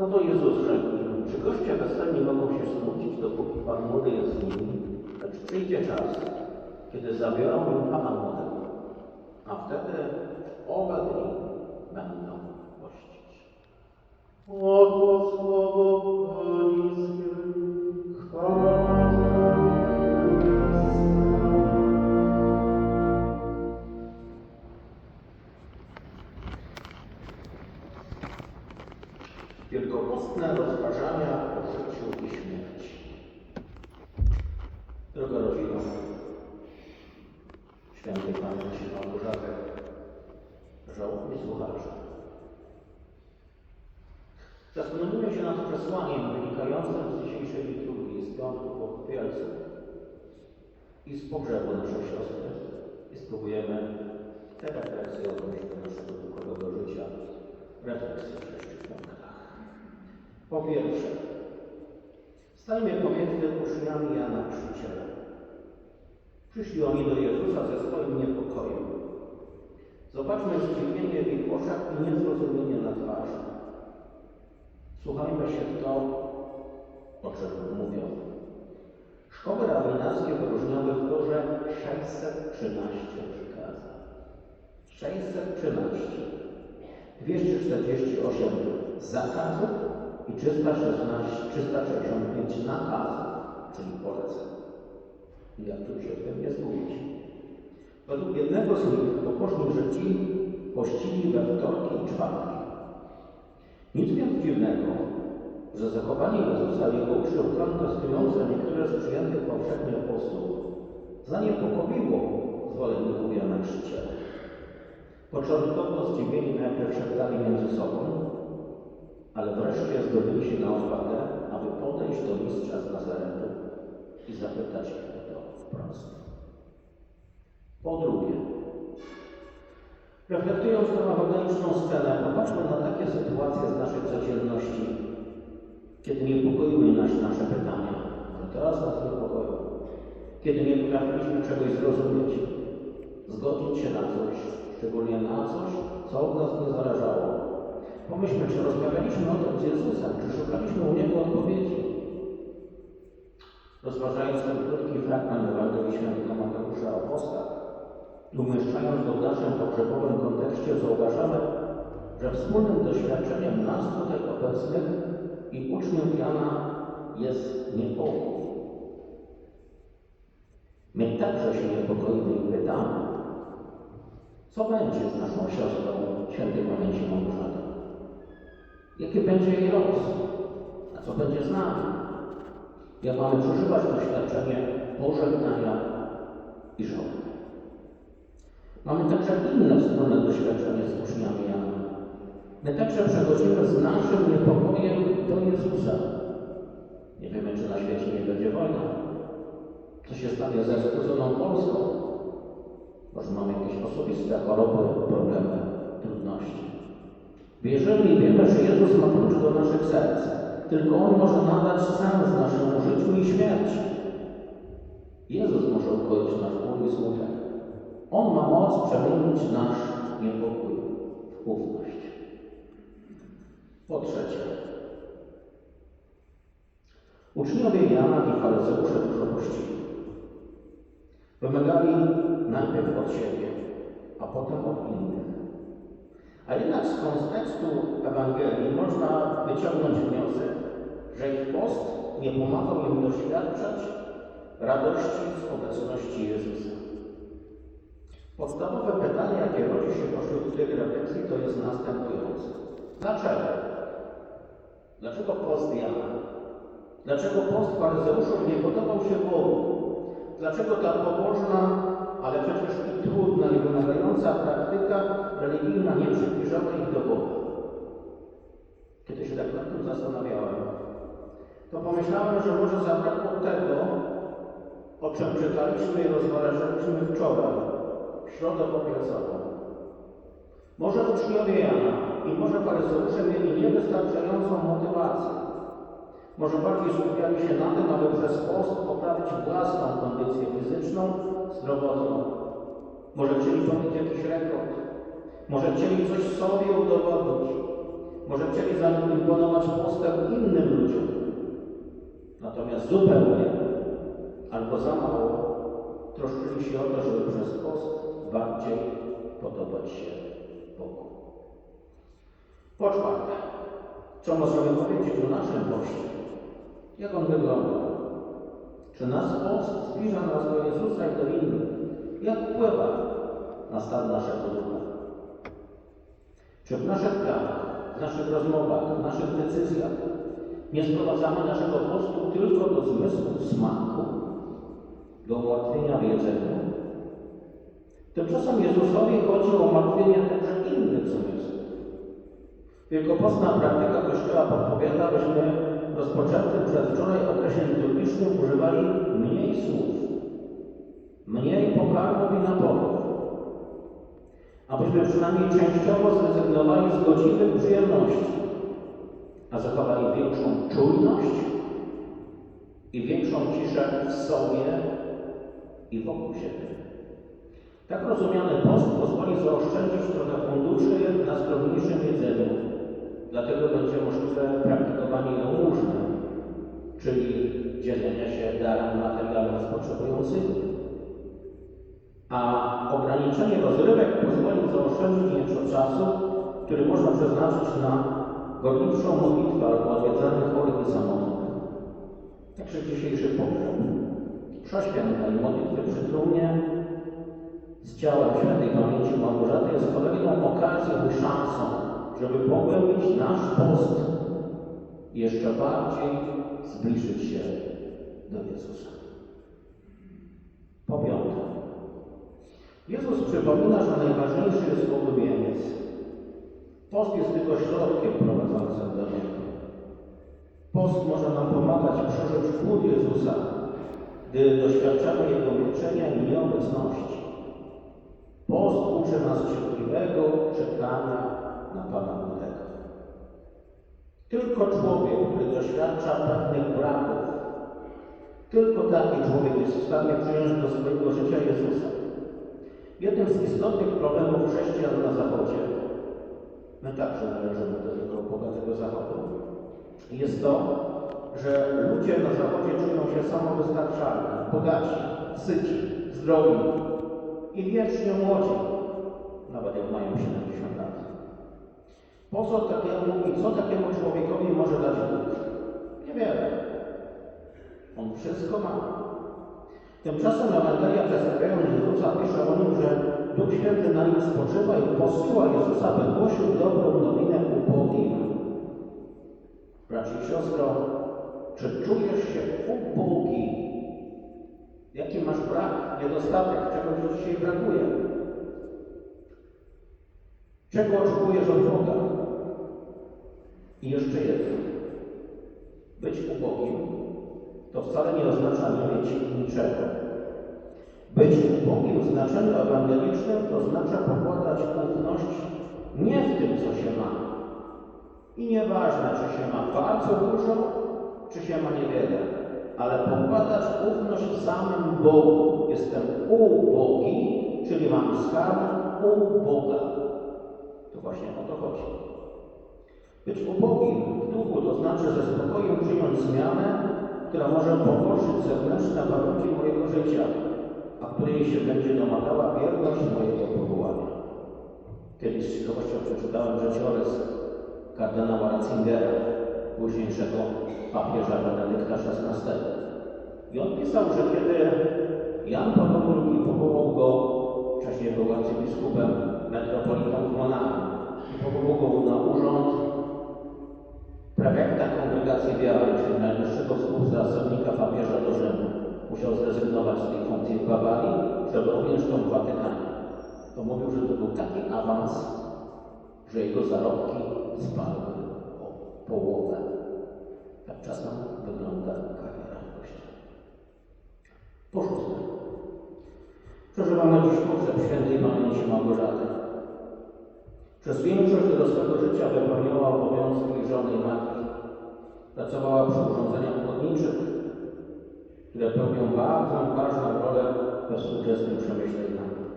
No to Jezus rzekł czy goście weselni mogą się smucić, dopóki Pan młody jest z nimi, lecz przyjdzie czas, kiedy zabiorą im Pana młodego, a wtedy owe dni żałobni słuchacze. Zastanawiamy się nad przesłaniem wynikającym z dzisiejszej liturgii, z piątku po i z pogrzebu naszej siostry i spróbujemy te refleksje odnieść do naszego duchowego życia, refleksję w sześciu punktach. Po pierwsze, stańmy pomiędzy uczniami Jana Chrzciciela. Przyszli oni do Jezusa ze swoim niepokojem. Zobaczmy zdziwienie w ich oczach i niezrozumienie na twarzy. Słuchajmy się w to, o czym mówią. Szkoły rabinackie wyróżniały w że 613 przykazań. 613. 248 zakazów i 316, 365 nakazów, czyli poleceń. Jak tu się w tym nie zgubić? Według jednego z nich pobożni Żydzi pościli we wtorki i czwartki. Nic więc dziwnego, że zachowanie Jezusa i jego uczniów kontestujące niektóre z przyjętych powszechnie apostolów zaniepokoiło zwolenników Jana Chrzciciela. Początkowo zdziwieni najpierw szeptali między sobą, ale wreszcie zdobyli się na odwagę, aby podejść do mistrza z Nazaretu i zapytać o to wprost. Po drugie, reflektując tę ewangeliczną scenę, popatrzmy na takie sytuacje z naszej codzienności, kiedy niepokoiły nas nasze pytania, że teraz nas niepokoją, kiedy nie potrafiliśmy czegoś zrozumieć, zgodzić się na coś, szczególnie na coś, co od nas nie zależało. Pomyślmy, czy rozmawialiśmy o tym z Jezusem, czy szukaliśmy u Niego odpowiedzi. Rozważając ten krótki fragment Ewangelii Świętego Mateusza o postach i umieszczając go w naszym pogrzebowym kontekście, zauważamy, że wspólnym doświadczeniem nas tutaj obecnych i uczniów Jana jest niepokój. My także się niepokoimy i pytamy, co będzie z naszą siostrą świętej pamięci Małgorzaty? Jaki będzie jej los? A co będzie z nami? Jak mamy przeżywać doświadczenie pożegnania i żołnierza? Mamy także inne wspólne doświadczenie z uczniami Jana. My także przechodzimy z naszym niepokojem do Jezusa. Nie wiemy, czy na świecie nie będzie wojna. Co się stanie ze skróconą Polską? Może mamy jakieś osobiste choroby, problemy, trudności. Wierzymy i wiemy, że Jezus ma klucz do naszych serc. Tylko On może nadać sens naszemu życiu i śmierci. Jezus może ukoić nasz ból i smutek. On ma moc przemienić nasz niepokój w ufność. Po trzecie, uczniowie Jana i faryzeusze dużo pościli. Wymagali najpierw od siebie, a potem od innych. A jednak z kontekstu Ewangelii można wyciągnąć wniosek, że ich post nie pomagał im doświadczać radości z obecności Jezusa. Podstawowe pytanie, jakie rodzi się pośród tych refleksji, to jest następujące. Dlaczego? Dlaczego post Jana? Dlaczego post faryzeuszów nie podobał się Bogu? Dlaczego ta pobożna, ale przecież i trudna i wymagająca praktyka religijna nie przybliżała ich do Boga? Kiedy się tak nad tym zastanawiałem, to pomyślałem, że może zabrakło tego, o czym czytaliśmy i rozmawialiśmy wczoraj, środę popielcową. Może uczniowie Jana i może faryzeusze mieli niewystarczającą motywację. Może bardziej skupiali się na tym, aby przez post poprawić własną kondycję fizyczną, zdrowotną. Może chcieli pobić jakiś rekord. Może chcieli coś sobie udowodnić. Może chcieli zaimponować postem innym ludziom. Natomiast zupełnie albo za mało troszczyli się o to, żeby przez post bardziej podobać się Bogu. Po czwarte, co możemy powiedzieć o naszym poście? Jak on wygląda? Czy nasz post zbliża nas do Jezusa i do innych? Jak wpływa na stan naszego ducha? Czy w naszych planach, w naszych rozmowach, w naszych decyzjach nie sprowadzamy naszego postu tylko do zmysłów smaku, do ułatwienia w jedzeniu? Tymczasem Jezusowi chodzi o umartwienie także innych zmysłów. Wielkopostna praktyka Kościoła podpowiada, byśmy rozpoczętym przedwczoraj okresie liturgicznym używali mniej słów, mniej pokarmów i napojów, abyśmy przynajmniej częściowo zrezygnowali z godziwych przyjemności, a zachowali większą czujność i większą ciszę w sobie i wokół siebie. Tak rozumiany post pozwoli zaoszczędzić trochę funduszy na skromniejszym jedzeniu. Dlatego będzie możliwe praktykowanie jałmużny, czyli dzielenia się darem materialnym z potrzebującymi. A ograniczenie rozrywek pozwoli zaoszczędzić nieco czasu, który można przeznaczyć na gorliwszą modlitwę albo odwiedzanie chorych i samotnych. Także dzisiejszy pogrzeb. Prześwięta i modlitwy przy trumnie z ciałem świętej pamięci Małgorzaty jest kolejną okazją i szansą, żeby pogłębić nasz post i jeszcze bardziej zbliżyć się do Jezusa. Po piąte, Jezus przypomina, że najważniejszy jest ulubieniec. Post jest tylko środkiem prowadzącym do Niego. Post może nam pomagać przeżyć chłód Jezusa, gdy doświadczamy Jego milczenia i nieobecności. Post uczy nas cierpliwego czekania na Pana Młodego. Tylko człowiek, który doświadcza pewnych braków, tylko taki człowiek jest w stanie przyjąć do swojego życia Jezusa. Jednym z istotnych problemów chrześcijan na Zachodzie, my także należymy do tego bogatego Zachodu, jest to, że ludzie na Zachodzie czują się samowystarczalni, bogaci, syci, zdrowi i wiecznie młodzi, nawet jak mają 70 lat. Po co takiemu i co takiemu człowiekowi może dać Bóg? Niewiele. On wszystko ma. Tymczasem Ewangelia przedstawiając Jezusa pisze o nim, że Duch Święty na nim spoczywa i posyła Jezusa, by głosił dobrą nowinę ubogim. Braci i siostro, czy czujesz się ubogi? Jaki masz brak, niedostatek, czego ci dzisiaj brakuje? Czego oczekujesz od Boga? I jeszcze jedno. Być ubogim to wcale nie oznacza nie mieć niczego. Być ubogim w znaczeniu ewangelicznym to oznacza pokładać ufność nie w tym, co się ma. I nieważne, czy się ma bardzo dużo, czy się ma niewiele, ale pokładać ufność w samym Bogu. Jestem ubogi, czyli mam skarb u Boga. To właśnie o to chodzi. Być ubogim w duchu to znaczy ze spokojem przyjąć zmianę, która może pogorszyć zewnętrzne warunki mojego życia, a której się będzie domagała wierność mojego powołania. Kiedyś z ciekawością przeczytałem życiorys kardynała Ratzingera, późniejszego papieża Benedykta XVI. I on pisał, że kiedy Jan Paweł II powołał go, wcześniej był arcybiskupem, metropolitą w Monachium, i powołał go na urząd prefekta kongregacji wiary, czyli najwyższego współzasadnika papieża do Rzymu. Musiał zrezygnować z tej funkcji w Bawarii, żeby objąć tą w Watykanie. To mówił, że to był taki awans, że jego zarobki spadły o połowę. Tak czasem wygląda kariera Kościele. Po szóste, przeżywamy dziś pogrzeb świętej pamięci Małgorzaty. Przez większość dorosłego życia wypełniała obowiązki żony i matki. Pracowała przy urządzeniach chłodniczych, które pełnią bardzo ważną rolę we współczesnym przemyśle i nauce.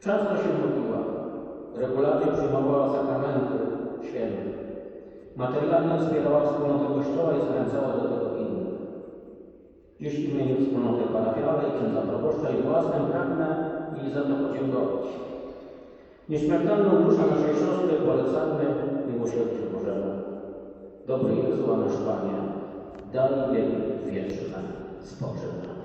Często się modliła, regularnie przyjmowała sakramenty święte. Materialnie wspierała wspólnotę Kościoła i zachęcała do tego innych. Dziś w imieniu wspólnoty parafialnej, księdza proboszcza i własnym pragnę jej za to podziękować. Nieśmiertelną duszę naszej siostry polecamy miłosierdziu Bożemu. Dobry Jezu, nasz Panie, daj jej wieczne spoczynek.